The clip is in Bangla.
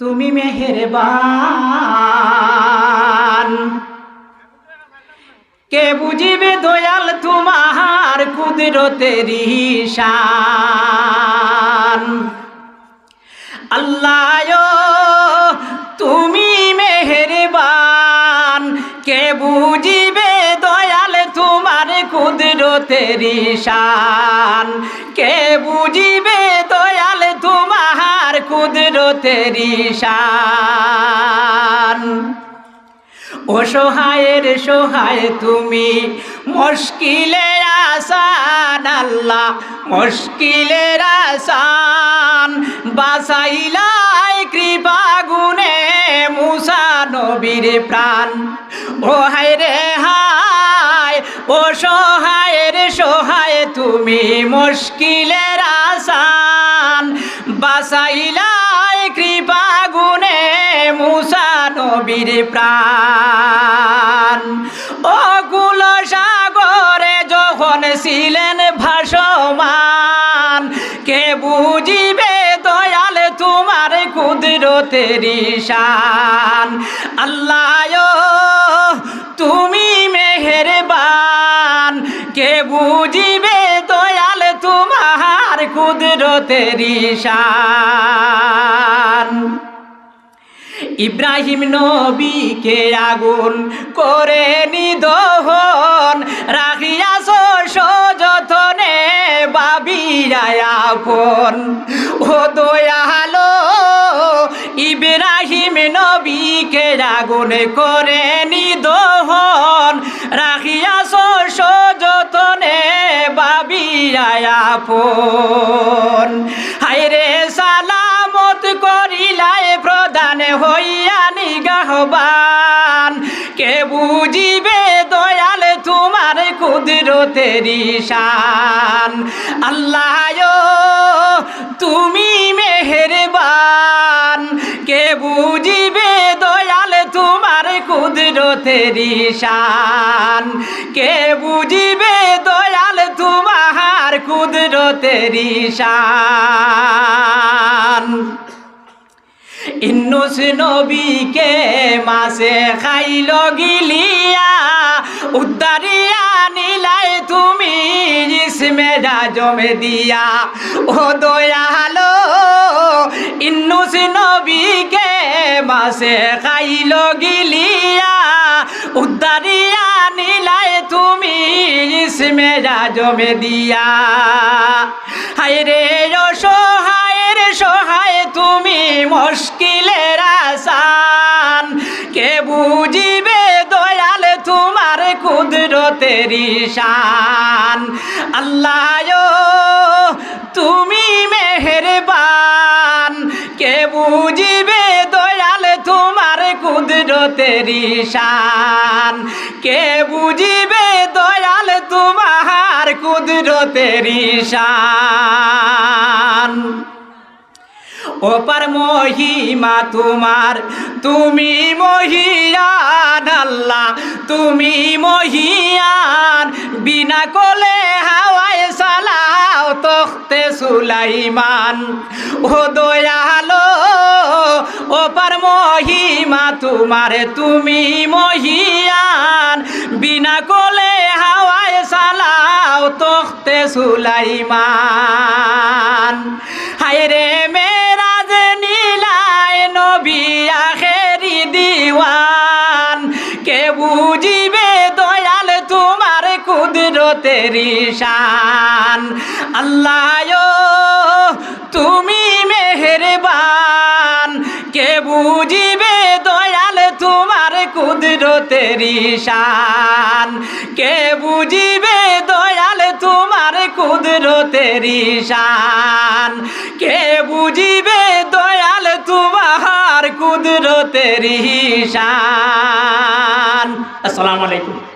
তুমি মেহেরবান। কে বুঝিবে দয়াল তোমার কুদরতের শান আল্লাহ তুমি মেহেরবান। কে বুঝিবে দয়াল তোমার কুদরতের শান কে বুঝিবে কুদরতের শান। অসহায়ের সহায়, তুমি মুশকিলের আসান আল্লাহ মুশকিলের আসান। বাসাইলাই কৃপা গুণে মুসা নবীর প্রাণ। ও হায় রে হায়, ও সহায়ের সহায়, তুমি মুশকিলের আসান। বাসাইলাই নবীর প্রাণ। ও গুল সাগরে যখন ছিলেন ভাসমান, কে বুঝিবে দয়াল তোমার কুদরতের শান আল্লাহ, তুমি মেহেরবান। কে বুঝিবে দয়াল তোমার কুদরতের শান ইব্রাহিম নবীকে আগুন করে নিদহন রাখিয়াছ সযতনে বাবিরায়াপন ও দয়ালো, ইব্রাহিম নবীকে আগুন করে নিদহন রাখিয়াছ সযতনে বাবিরায়াপন নিগাহবান কে বুঝিবে দয়াল তোমার কুদরতের শান আল্লাহ তুমি মেহেরবান। কে বুঝিবে দয়াল তোমার কুদরতের শান কে বুঝিবে দয়াল তোমার কুদরতের শান ইন্নুস নবীকে মাসে খাইল গিলিয়া, উদ্দারিয়া নিলাই তুমি জিসমে জমে দিয়া। ও দয়ালো ইন্নুস নবীকে মাসে খাইল গিলিয়া, উদ্দারিয়া নিলাই তুমি জিসমে জমে দিয়া। হায় রে মুশকিলের আসান। কে বুঝিবে দয়াল তোমার কুদরতের শান আল্লাহ তুমি মেহেরবান। কে বুঝিবে দয়াল তোমার কুদরতের শান কে বুঝিবে দয়াল তোমার কুদরতের শান ওপার মহিমা তোমার। তুমি মহিয়ান আল্লাহ, তুমি মহিয়ান। বিনা কোলে হাওয়ায় সালাও তখতে সুলাইমান। ও দয়ালো ওপার মহিমা তোমার, তুমি মহিয়ান। বিনা কোলে হাওয়ায় সালাও তখতে সুলাইমান। হায় রে মেরাজ দিওয়ান। কে বুঝিবে দয়াল তোমার কুদরতের শান আল্লাহ তুমি মেহেরবান। কে বুঝিবে দয়াল তোমার কুদরতের শান কে বুঝিবে দয়াল তোমার কুদরতের শান কে বুঝিবে কুদরতের আসসালামু আলাইকুম।